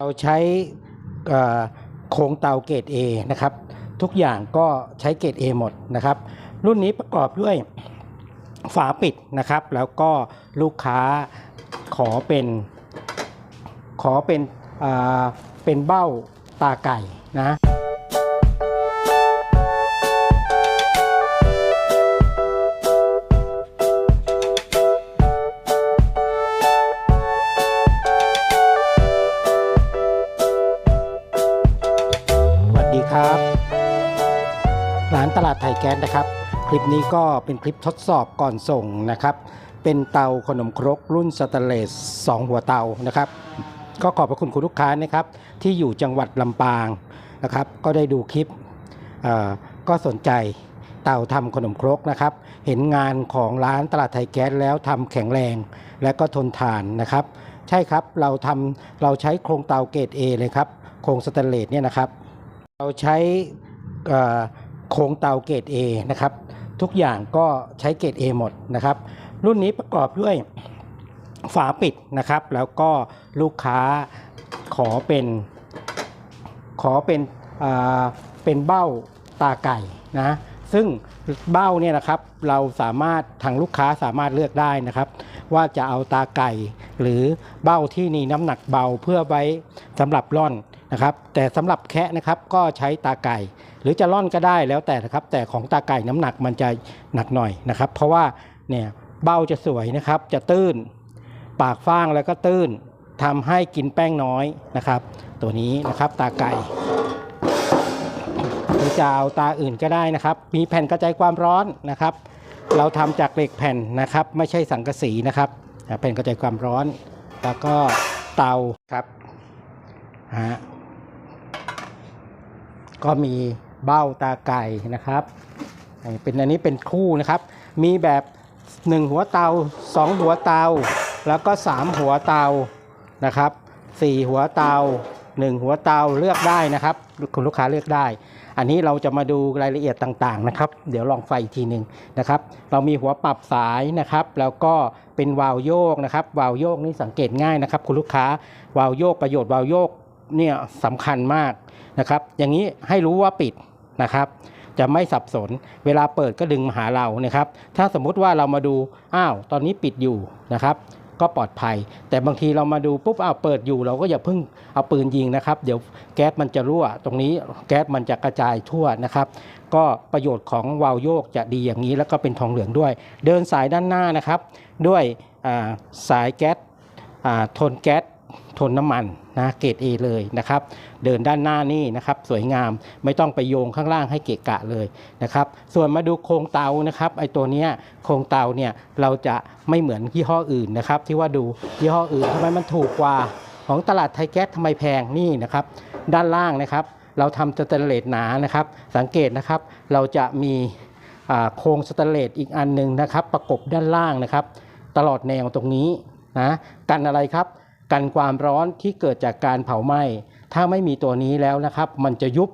เราใช้โครงเตาเกรด A นะครับ ทุกอย่างก็ใช้เกรด A หมดนะครับ รุ่นนี้ประกอบด้วยฝาปิดนะครับ แล้วก็ลูกค้าขอเป็นขอเป็นเป็นเบ้าตาไก่นะ สนะครับ คลิปนี้ก็เป็นคลิปทดสอบก่อนส่งนะครับ เป็นเตาขนมครกรุ่นสแตนเลส2 หัวเตานะครับ ก็ขอบพระคุณคุณลูกค้านะครับ ที่อยู่จังหวัดลำปางนะครับ ก็ได้ดูคลิปก็สนใจเตาทำขนมครกนะครับ เห็นงานของร้านตลาดไทยแก๊สแล้วทำแข็งแรงและก็ทนทานนะครับ ใช่ครับเราทำเราใช้โครงเตาเกรด A เลยครับ โครงสแตนเลสเนี่ยนะครับ เราใช้ โครงเตาเกรด A นะครับ ทุกอย่างก็ใช้เกรด A หมดนะครับ รุ่นนี้ประกอบด้วยฝาปิดนะครับ แล้วก็ลูกค้าขอเป็นขอเป็นเป็นเบ้าตาไก่นะซึ่งเบ้าเนี่ยนะครับเราสามารถทางลูกค้าสามารถเลือกได้นะครับ ว่าจะเอาตาไก่ หรือเบ้าที่มีน้ำหนักเบาเพื่อไว้สำหรับร่อน นะครับแต่สำหรับแคะนะครับก็ใช้ตาไก่ หรือจะร่อนก็ได้แล้วแต่นะครับ แต่ของตาไก่น้ำหนักมันจะหนักหน่อยนะครับ เพราะว่าเนี่ยเบ้าจะสวยนะครับ จะตื้น ปากฟ้างแล้วก็ตื้นทำให้กินแป้งน้อยนะครับ ตัวนี้นะครับตาไก่หรือจะเอาตาอื่นก็ได้นะครับ มีแผ่นกระจายความร้อนนะครับ เราทำจากเหล็กแผ่นนะครับ ไม่ใช่สังกะสีนะครับแผ่นกระจายความร้อน แล้วก็เตาครับฮะ ก็มีเบ้าตาไก่นะครับเป็นอันนี้เป็นคู่นะครับ มีแบบ 1 หัวเตา 2 หัวเตา แล้วก็ 3 หัวเตานะครับ4หัวเตา 1 หัวเตาเลือกได้นะครับคุณลูกค้าเลือกได้ อันนี้เราจะมาดูรายละเอียดต่างๆนะครับ เดี๋ยวลองไฟอีกทีหนึ่งนะครับ เรามีหัวปรับสายนะครับ แล้วก็เป็นวาล์วโยกนะครับ วาล์วโยกนี่สังเกตง่ายนะครับ คุณลูกค้าวาล์วโยกประโยชน์วาล์วโยก เนี่ยสำคัญมากนะครับ อย่างนี้ให้รู้ว่าปิดนะครับ จะไม่สับสน เวลาเปิดก็ดึงมาหาเรานะครับ ถ้าสมมุติว่าเรามาดูอ้าวตอนนี้ปิดอยู่นะครับก็ปลอดภัย แต่บางทีเรามาดูปุ๊บอ้าวเปิดอยู่ เราก็อย่าเพิ่งเอาปืนยิงนะครับ เดี๋ยวแก๊สมันจะรั่ว ตรงนี้แก๊สมันจะกระจายทั่วนะครับ ก็ประโยชน์ของวาล์วโยกจะดีอย่างนี้แล้วก็เป็นทองเหลืองด้วย เดินสายด้านหน้านะครับ ด้วยสายแก๊สอ่าทนแก๊ส ทนน้ำมันนะเกรด A เลยนะครับ เดินด้านหน้านี่นะครับ สวยงามไม่ต้องไปโยงข้างล่างให้เกะกะเลยนะครับ ส่วนมาดูโครงเตานะครับไอตัวเนี้ยโครงเตาเนี่ยเราจะไม่เหมือนยี่ห้ออื่นนะครับ ที่ว่าดูยี่ห้ออื่นทำไมมันถูกกว่าของตลาดไทยแก๊สทำไมแพงนี่นะครับ ด้านล่างนะครับ เราทำสแตนเลสหนานะครับ สังเกตนะครับ เราจะมีโครงสแตนเลสอีกอันหนึ่งนะครับ ประกบด้านล่างนะครับ ตลอดแนวตรงนี้นะกันอะไรครับ กันความร้อนที่เกิดจากการเผาไหม้ ถ้าไม่มีตัวนี้แล้วนะครับ มันจะยุบ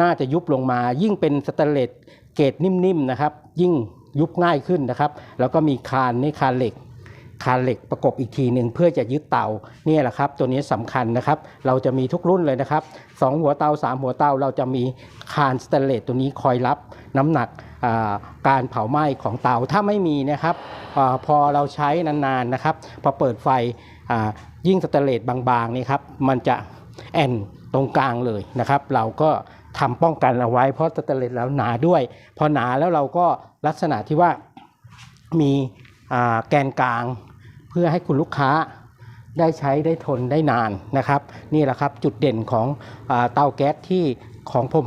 น่าจะยุบลงมา ยิ่งเป็นสเตนเลสเกรดนิ่มๆนะครับ ยิ่งยุบง่ายขึ้นนะครับ แล้วก็มีคานนี่คานเหล็ก คานเหล็กประกบอีกทีหนึ่งเพื่อจะยึดเตาเนี่ยแหละครับตัวนี้สำคัญนะครับ เราจะมีทุกรุ่นเลยนะครับสองหัวเตาสามหัวเตาเราจะมีคานสแตนเลสตัวนี้คอยรับน้ำหนักการเผาไหม้ของเตาถ้าไม่มีนะครับอพอเราใช้นานๆนะครับ พอเปิดไฟยิ่งสแตนเลสบางๆนี่ครับมันจะแอนตรงกลางเลยนะครับ เราก็ทำป้องกันเอาไว้ เพราะสแตนเลสแล้วหนาด้วย พอหนาแล้วเราก็ลักษณะที่ว่ามีแกนกลาง เพื่อให้คุณลูกค้าได้ใช้ได้ทนได้นานนะครับ นี่แหละครับจุดเด่นของอเตาแก๊สที่ของผม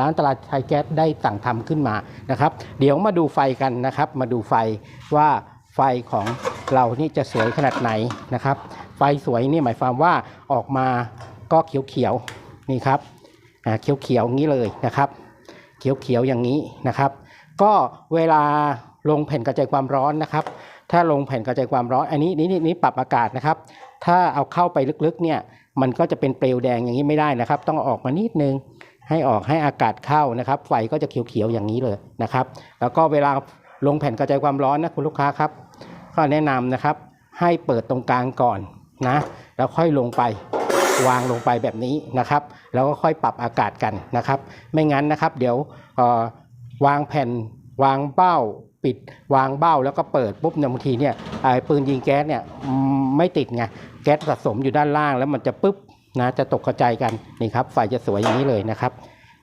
ร้านตลาดไทยแก๊สได้สั่งทำขึ้นมานะครับ เดี๋ยวมาดูไฟกันนะครับ มาดูไฟว่าไฟของเรานี่จะสวยขนาดไหนนะครับ ไฟสวยนี่หมายความว่าออกมาก็เขียวๆนี่ครับเขียวๆอย่างนี้เลยนะครับ เขียวๆอย่างนี้นะครับ ก็เวลาลงแผ่นกระจายความร้อนนะครับ ถ้าลงแผ่นกระจายความร้อนอันนี้นี่นี่นี่ปรับอากาศนะครับ ถ้าเอาเข้าไปลึกๆเนี่ยมันก็จะเป็นเปลวแดงอย่างนี้ไม่ได้นะครับ ต้องออกมานิดนึงให้ออกให้อากาศเข้านะครับ ไฟก็จะเขียวๆอย่างนี้เลยนะครับ แล้วก็เวลาลงแผ่นกระจายความร้อนนะคุณลูกค้าครับก็แนะนำนะครับ ให้เปิดตรงกลางก่อนนะแล้วค่อยลงไปวางลงไปแบบนี้นะครับ แล้วก็ค่อยปรับอากาศกันนะครับ ไม่งั้นนะครับ เดี๋ยววางแผ่นวางเบ้า ปิดวางเบ้าแล้วก็เปิดปุ๊บเนี่ยบางทีเนี่ยไอ้ปืนยิงแก๊สเนี่ยไม่ติดไงแก๊สสะสมอยู่ด้านล่าง แล้วมันจะปุ๊บนะจะตกกระจายกันนี่ครับไฟจะสวยอย่างนี้เลยนะครับ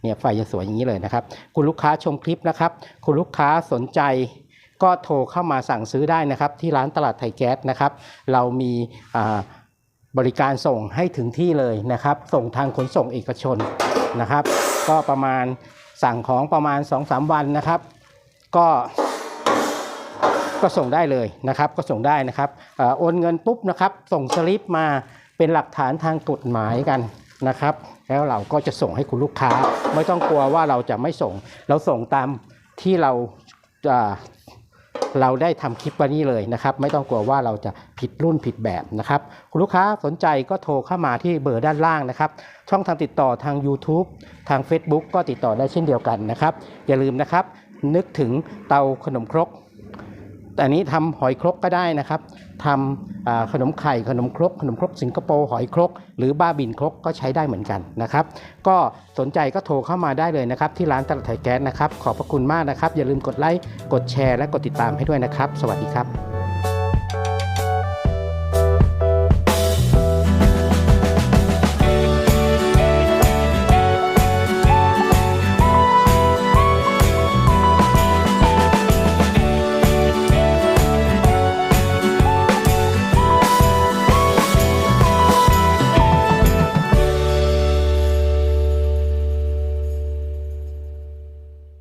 เนี่ยไฟจะสวยอย่างนี้เลยนะครับ คุณลูกค้าชมคลิปนะครับ คุณลูกค้าสนใจก็โทรเข้ามาสั่งซื้อได้นะครับ ที่ร้านตลาดไทยแก๊สนะครับ เรามีบริการส่งให้ถึงที่เลยนะครับ ส่งทางขนส่งเอกชนนะครับ ก็ประมาณสั่งของประมาณ 2-3 วันนะครับ ก็ ก็ส่งได้เลยนะครับ ก็ส่งได้นะครับโอนเงินปุ๊บนะครับ ส่งสลิปมาเป็นหลักฐานทางกฎหมายกันนะครับ แล้วเราก็จะส่งให้คุณลูกค้า ไม่ต้องกลัวว่าเราจะไม่ส่ง เราส่งตามที่เราเราได้ทำคลิปวันนี้เลยนะครับ ไม่ต้องกลัวว่าเราจะผิดรุ่นผิดแบบนะครับ คุณลูกค้าสนใจก็โทรเข้ามาที่เบอร์ด้านล่างนะครับ ช่องทางติดต่อทาง YouTube ทาง Facebook ก็ติดต่อได้เช่นเดียวกันนะครับ อย่าลืมนะครับ นึกถึงเตาขนมครก แต่อันนี้ทำหอยครกก็ได้นะครับทำขนมไข่ขนมครก ขนมครกสิงคโปร์หอยครก หรือบ้าบินครกก็ใช้ได้เหมือนกันนะครับ ก็สนใจก็โทรเข้ามาได้เลยนะครับ ที่ร้านตลาดไทยแก๊สนะครับ ขอบพระคุณมากนะครับ อย่าลืมกดไลค์กดแชร์และกดติดตามให้ด้วยนะครับ สวัสดีครับ